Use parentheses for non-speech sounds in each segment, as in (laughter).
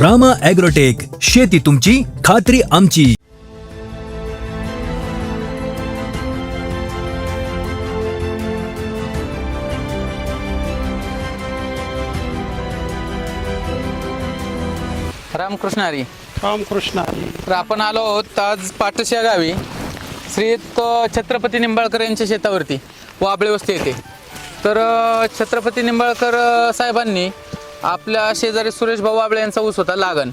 Rama agrotech शेती तुमची खात्री आमची. रामकृष्ण हरी. रामकृष्ण हरी. तर आपण आलो आहोत आज पाटस या गावी श्रीयुत छत्रपती निंबाळकर यांच्या शेतावरती वाबळे वस्ती येथे. तर अ, छत्रपती निंबाळकर अ, साहेबांनी आपल्या शेजारी सुरेश भाऊ वाबळे यांचा ऊस होता लागण.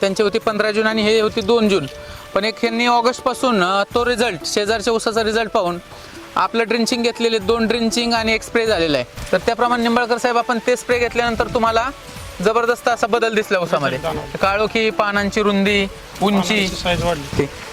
त्यांची होती पंधरा जून आणि हे होती दोन जून. पण एक ह्यांनी ऑगस्टपासून तो रिझल्ट शेजारच्या ऊसाचा रिझल्ट पाहून आपलं ड्रिंचिंग घेतलेले दोन ड्रिंचिंग आणि एक स्प्रे झालेला आहे. तर त्याप्रमाणे निंबाळकर साहेब आपण ते स्प्रे घेतल्यानंतर तुम्हाला जबरदस्त असा बदल दिसला ऊसामध्ये. काळोखी पानांची रुंदी उंची.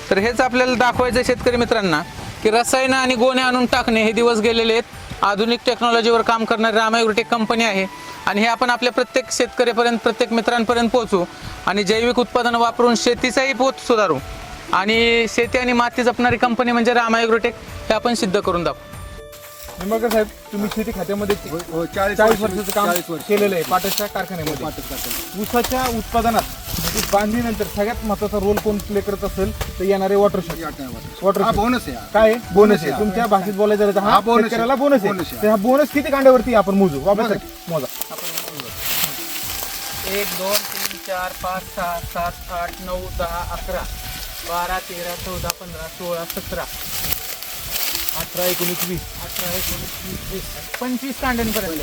तर हेच आपल्याला दाखवायचं शेतकरी मित्रांना की रसायनं आणि गोणे आणून टाकणे हे दिवस गेलेले आहेत. आधुनिक टेक्नॉलॉजीवर काम करणारी रामायुग्रोटेक कंपनी आहे. आणि हे आपण आपल्या प्रत्येक शेतकऱ्यापर्यंत प्रत्येक मित्रांपर्यंत पोहोचू. आणि जैविक उत्पादनं वापरून शेतीचाही पोत सुधारू. आणि शेती आणि माती जपणारी कंपनी म्हणजे रामायुग्रोटेक हे आपण सिद्ध करून दाखवू. निंबाळकर साहेब तुम्ही शेती खात्यामध्ये हो, चाळीस चाळीस वर्ष- वर्षाचं काम. केलेलं आहे पाटाच्या कारखान्यामध्ये. ऊसाच्या उत्पादनात बांधणीनंतर सगळ्यात महत्त्वाचा रोल कोण प्ले करत असेल तर येणारे वॉटर. वॉटर हा bonus आहे हा. काय बोनस आहे हा. तुमच्या भाषेत बोलायचं झालं तर हा आहे. शेतकऱ्याला बोनस आहे. तर हा बोनस किती कांड्यावरती आपण मोजू? वापस मोजा एक दोन तीन चार पाच सहा सात आठ नऊ दहा अकरा बारा तेरा चौदा पंधरा सोळा सतरा. अठरा एकोणीस वीस. अठरा एकोणीस वीस वीस. पंचवीस कांड्यांपर्यंत.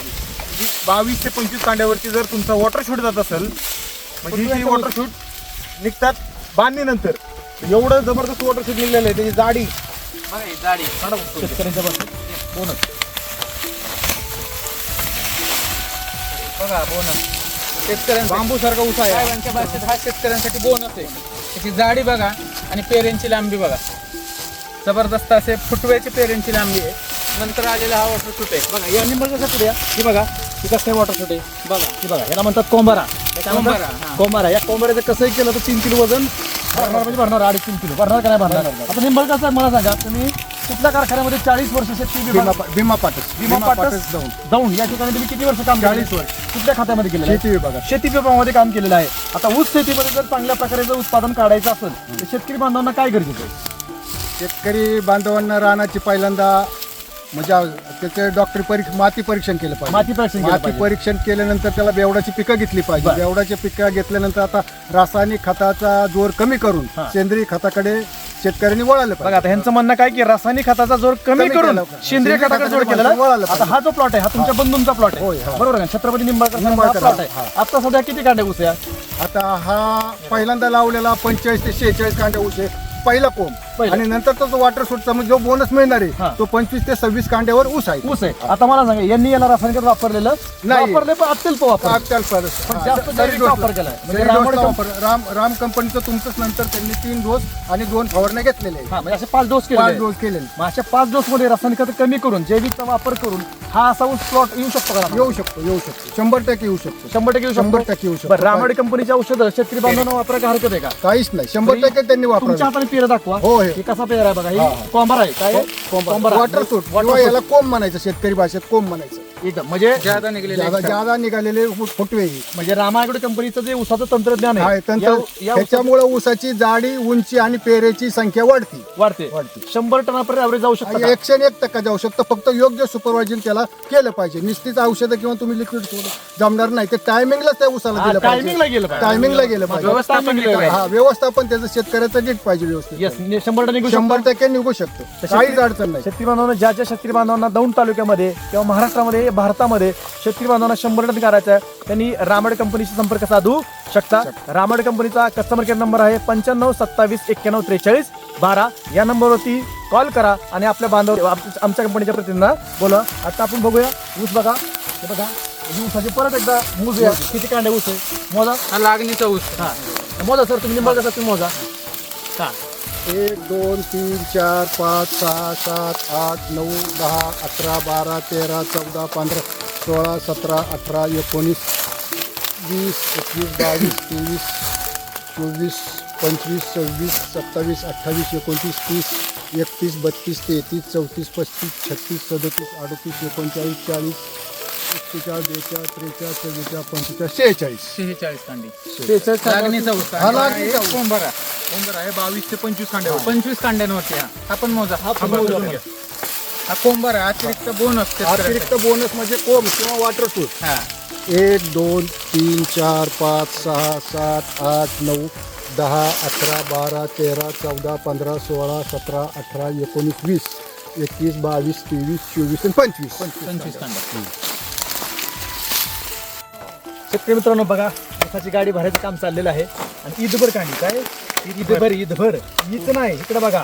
बावीस ते पंचवीस कांड्यावरती जर तुमचा वॉटर शूट जात असेल म्हणजे ही वॉटर शूट निघतात बांधणीनंतर. एवढं जबरदस्त वॉटर शूट निघलेलं आहे त्याची जाडी. बघा ही जाडी. शेतकऱ्यांच्या बोनस. बघा बोनस. शेतकऱ्यांचा बांबू सारखा ऊस आहे साहेबांच्या भाषेत हा शेतकऱ्यांसाठी बोनस आहे. त्याची जाडी बघा आणि पेरेंची लांबी बघा. जबरदस्त असे फुटव्याची पेरेंची लांबी आहे. नंतर आलेला हा वॉटर शूट आहे. बघा या निंबळ कसं पुढे ही बघा ही कसं आहे वॉटर शूट आहे? बघा. ही बघा याला म्हणतात कोंबारा. कोंबारा, हा. कोंबारा या कोंबाऱ्याचं कसंही केलं तर तीन किलो वजन. भरणार म्हणजे भरणार अडीच तीन किलो. भरणार का नाही भरणार? आता निंबळ कसं आहे मला सांगा तुम्ही कुठल्या कारखान्यामध्ये चाळीस वर्ष शेती भीमा विभाग पा- भीमा पाटस विमा पाटस जाऊन. जाऊन या ठिकाणी तुम्ही किती वर्ष काम केलं? 40 वर्ष. कुठल्या खात्यामध्ये केलेलं आहे? शेती विभागात. शेती विभागामध्ये काम केलेलं आहे. आता ऊस शेतीमध्ये जर चांगल्या प्रकारे जर उत्पादन काढायचं असेल तर शेतकरी बांधवांना काय गरजेचं आहे? शेतकरी बांधवांना रानाची पहिल्यांदा म्हणजे त्याचे डॉक्टरी परीक्षा माती परीक्षण केलं पाहिजे माती परीक्षण केलं माती पाहिजे. परीक्षण केल्यानंतर त्याला बेवडाची पिकं घेतली पाहिजे बरं. बेवडाची पिकं घेतल्यानंतर आता रासायनिक खताचा जोर कमी करून हा. सेंद्रिय खताकडे शेतकऱ्यांनी वळालं बघा पाहिजे आता ह्यांचं म्हणणं काय की रासायनिक खताचा जोर कमी कमी करून केला पाहिजे. सेंद्रिय सेंद्रिय खताकडे जोर खताकडे केलेला वळालं. आता पाहिजे. हा जो प्लॉट आहे हा तुमच्या बंधूंचा प्लॉट होय, आहे. बरोबर आहे का? छत्रपती निंबाळकर निंबाळकर, प्लॉट आहे. आता सध्या किती कांड्या ऊस आहे आता हा पहिल्यांदा लावलेला पंचेचाळीस ते शेहेचाळीस कांड्या ऊस आहे पहिला कोंब. आणि नंतर तो वॉटर सूटचा म्हणजे जो बोनस मिळणार. आहे तो पंचवीस ते सव्वीस कांड्यावर ऊस आहे. ऊस आहे. आता मला सांगा यांनी याला रासायनिक खत वापरलेलं? नाही. वापरले पण अत्यल्प वापर परत. पण जास्त जैविक. वापर केलाय. म्हणजे वापर. राम राम कंपनीचं तुमचंच नंतर त्यांनी तीन डोस आणि दोन फवारण्या हा म्हणजे असे पाच डोस पाच केले डोस केलेले मग अशा पाच डोस मध्ये रासायनिक खत कमी करून जैविकचा वापर करून हा असा ऊस प्लॉट येऊ शकतो का येऊ शकतो येऊ शकतो. शंभर टक्के येऊ शकतो. शंभर टक्के येऊ शकतो? शंभर टक्के येऊ शकतो. बरं रामाडी कंपनीचे औषधं शेतकरी बांधवांना वापरायला हरकत आहे का? काहीच नाही. शंभर टक्के त्यांनी तुमच्या वापरलं हाताने पेर दाखवा. हो, हे. हे कसा पेर आहे बघा हा, ही कोंबार आहे. काय? कोंबार. वॉटर सूट याला कोंब म्हणायचं शेतकरी भाषेत कोंब म्हणायचं. एकदम म्हणजे ज्यादा निघलेले फुटवे हे. म्हणजे रामायगड कंपनीचं जे उसाचं तंत्रज्ञान हा, आहे तंत्र या- या ऊसाचं त्याच्यामुळे ऊसाची जाडी उंची आणि पेरेची संख्या वाढती वाढते वाढते. शंभर टनापर्यंत ॲव्हरेज जाऊ शकतं का? एकशे एक टक्का जाऊ शकतं फक्त योग्य सुपरवायझिंग त्याला केलं पाहिजे निश्चित औषधं किंवा तुम्ही लिक्विड जमणार नाही ते टायमिंगलाच त्या उसाला हा, दिलं timingला गेलं पाहिजे. टायमिंगला गेलं पाहिजे व्यवस्थापन केलं पाहिजे. हा व्यवस्थापन त्याचं शेतकऱ्याचं नीट पाहिजे व्यवस्थित Yes, शंभर टन निघू शकतं. शंभर टक्के निघू शकतो काहीच अडचण नाही शेतकरी बांधवांना ज्या ज्या शेतकरी बांधवांना दौंड तालुक्यामध्ये किंवा महाराष्ट्रामध्ये भारतामध्ये शेतकरी बांधवांना शंभर टन करायचं आहे. त्यांनी रामड कंपनीशी संपर्क साधू शकता. रामड कंपनीचा कस्टमर केअर नंबर आहे पंच्याण्णव सत्तावीस एक्क्याण्णव त्रेचाळीस बारा. या नंबरवरती कॉल करा आणि आपल्या बांधव आम- आमच्या कंपनीच्या प्रतिनिधींना बोला. आता आपण बघूया. ऊस बघा. हे बघा. ऊसाची परत एकदा मोजूया. किती कांडे ऊस आहे? मोजा. हा लागणीचा ऊस. हा. मोजा सर तुम्ही निंबाळ कसा तुम्ही मोजा. हा. एक दोन तीन चार पाच सहा सात आठ नऊ दहा अकरा बारा तेरा चौदा पंधरा सोळा सतरा अठरा एकोणीस वीस एकवीस बावीस तेवीस चोवीस पंचवीस सव्वीस सत्तावीस अठ्ठावीस एकोणतीस तीस एकतीस बत्तीस तेहतीस चौतीस पस्तीस छत्तीस सदतीस अडतीस एकोणचाळीस चाळीस एक्केचाळीस बेचाळीस त्रेचाळीस चव्वेचाळीस पंचेचाळीस शेहेचाळीस. शेहेचाळीस कांडी शेहेचाळीस लागणीचा हा, लागणीचा. कोंबरा कोंबड आहे बावीस ते पंचवीस कांड्यावर पंचवीस कांड्यांवरती हा. हा पण मोजा. हा पण मोजा आपण. हा कोंबर आहे अतिरिक्त बोनस अतिरिक्त बोनस म्हणजे कोंब किंवा वॉटर सूट हा. एक दोन तीन चार पाच सहा सात आठ नऊ दहा अकरा बारा तेरा चौदा पंधरा सोळा सतरा अठरा एकोणीस वीस एकवीस बावीस तेवीस चोवीस आणि पंचवीस. पंचवीस कांड्या शेतकरी मित्रांनो बघा ऊसाची गाडी भरायचं काम चाललेलं आहे. आणि ईदभर कांडी काय? ईदभर ईदभर हीच नाही इकडे बघा.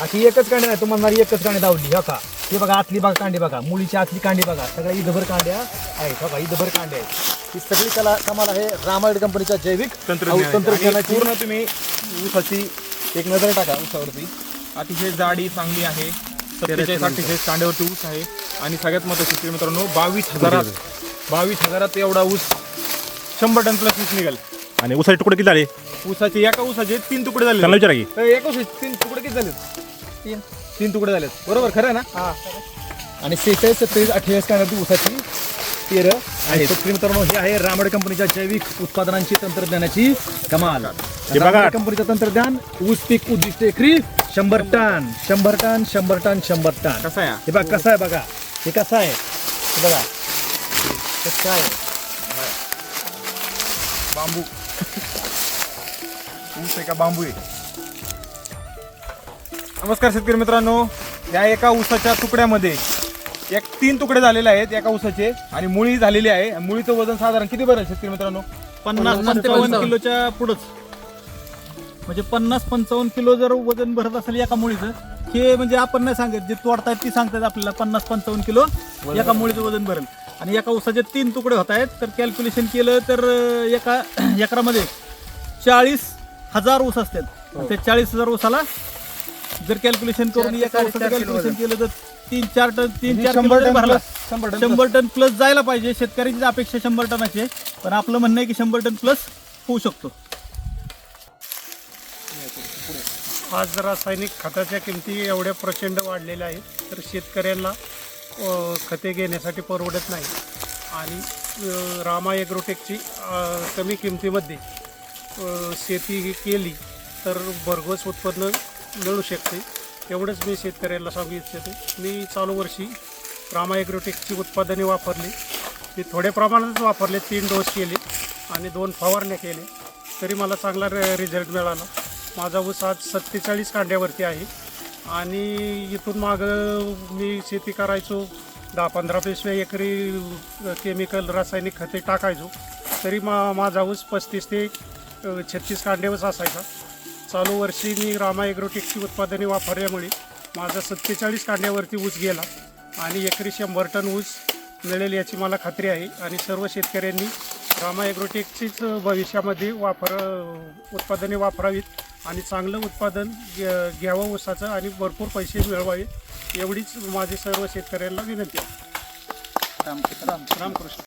अशी एकच कांडी नाही तुम्हाला एकच कांडी दावली हो का? हे बघा आतली बघा कांडी बघा. मुलीची आतली कांडी बघा. सगळ्या ईदभर कांड्या आहेत बघा ईदभर कांड्या आहेत. ही सगळी कला कमाल आहे रामायण कंपनीच्या जैविक तंत्रज्ञान तंत्रज्ञानाची पूर्ण तुम्ही ऊसाची एक नजर टाका ऊसावरती अतिशय जाडी चांगली आहे. सत्तेचाळीस अठ्ठेचाळीस कांड्यावरती ऊस आहे. आणि सगळ्यात महत्त्वाचं शेतकरी मित्रांनो बावीस हजारात बावीस हजारात एवढा ऊस शंभर टन प्लस ऊस निघाल. आणि उसाचे तुकडे किती झाले? ऊसाचे एका ऊसाचे तीन तुकडे झाले. त्यांना विचारा की. एक वर्षी तीन तुकडे किती झाले तीन. तीन तुकडे झालेत. बरोबर खरं आहे ना? आणि सेहेचाळीस सत्तेचाळीस अठ्ठेचाळीस कांड्याची ऊसाची पेरं आहे शेतकरी मित्रांनो हे आहे रामड कंपनीच्या जैविक उत्पादनांची तंत्रज्ञानाची कमाल. बघा. रामड कंपनीचं तंत्रज्ञान ऊस पीक उद्दिष्ट एकरी शंभर टन शंभर टन शंभर टन शंभर टन. कसं आहे? हे बघा कसं आहे बघा? हे कसं आहे? हे बघा. कसं आहे? बांबू. ऊस आहे का बांबू आहे नमस्कार शेतकरी मित्रांनो. या एका ऊसाच्या तुकड्यामध्ये एक तीन तुकडे झालेले आहेत एका ऊसाचे. आणि मुळी झालेली आहे. मुळीचं वजन साधारण किती बरं शेतकरी मित्रांनो? पन्नास पन्नास ते पंचावन्न पंचावन्न. किलोच्या पुढंच. म्हणजे पन्नास पंचावन्न किलो जर वजन भरत असेल एका मुळीचं हे म्हणजे आपण नाही सांगत. जे तोडतायत ती सांगतात आपल्याला पन्नास पंचावन्न किलो एका मुळीचं वजन भरेल. आणि एका ऊसाचे तीन तुकडे होत आहेत. तर कॅल्क्युलेशन केलं तर एका (clears throat) एकरामध्ये चाळीस हजार ऊस असतात आणि त्या चाळीस हजार ऊसाला जर कॅल्क्युलेशन करून एका ऊसाचं कॅल्क्युलेशन केलं तर तीन चार टन तीन चार किलो जरी भरला. शंभर टन प्लस जायला पाहिजे. शेतकऱ्यांची अपेक्षा शंभर टनाची आहे. पण आपलं म्हणणं आहे की शंभर टन प्लस होऊ शकतो. आज रासायनिक खताच्या किमती एवढ्या प्रचंड वाढलेल्या आहेत. तर शेतकऱ्यांना खते घेण्यासाठी परवडत नाही. आणि रामा एग्रोटेकची कमी किमतीमध्ये शेती ही केली तर भरघोस उत्पन्न मिळू शकते. एवढंच मी शेतकऱ्याला सांगू इच्छितो. मी चालू वर्षी रामा एग्रोटेकची उत्पादने वापरली. मी थोड्या प्रमाणातच वापरले तीन डोस केले आणि दोन फवारण्या केले तरी मला चांगला रे रिझल्ट मिळाला. माझा ऊस आज सत्तेचाळीस कांड्यावरती आहे. आणि इथून मागं मी शेती करायचो. दहा पंधरा पिशव्या एकरी केमिकल रासायनिक खते टाकायचो. तरी मा माझा ऊस पस्तीस ते छत्तीस कांडेवच असायचा. चालू वर्षी मी रामा ॲग्रोटेकची उत्पादने वापरल्यामुळे माझा सत्तेचाळीस कांड्यावरती ऊस गेला आणि एकरी शंभर टन ऊस मिळेल याची मला खात्री आहे. आणि सर्व शेतकऱ्यांनी रामा एग्रोटेक्सचीच भविष्यामध्ये वापर उत्पादने वापरावीत. आणि चांगलं उत्पादन घ्या- घ्यावं ऊसाचं आणि भरपूर पैसे मिळवावे एवढीच माझी सर्व शेतकऱ्यांना विनंती आहे. रामकृष्ण.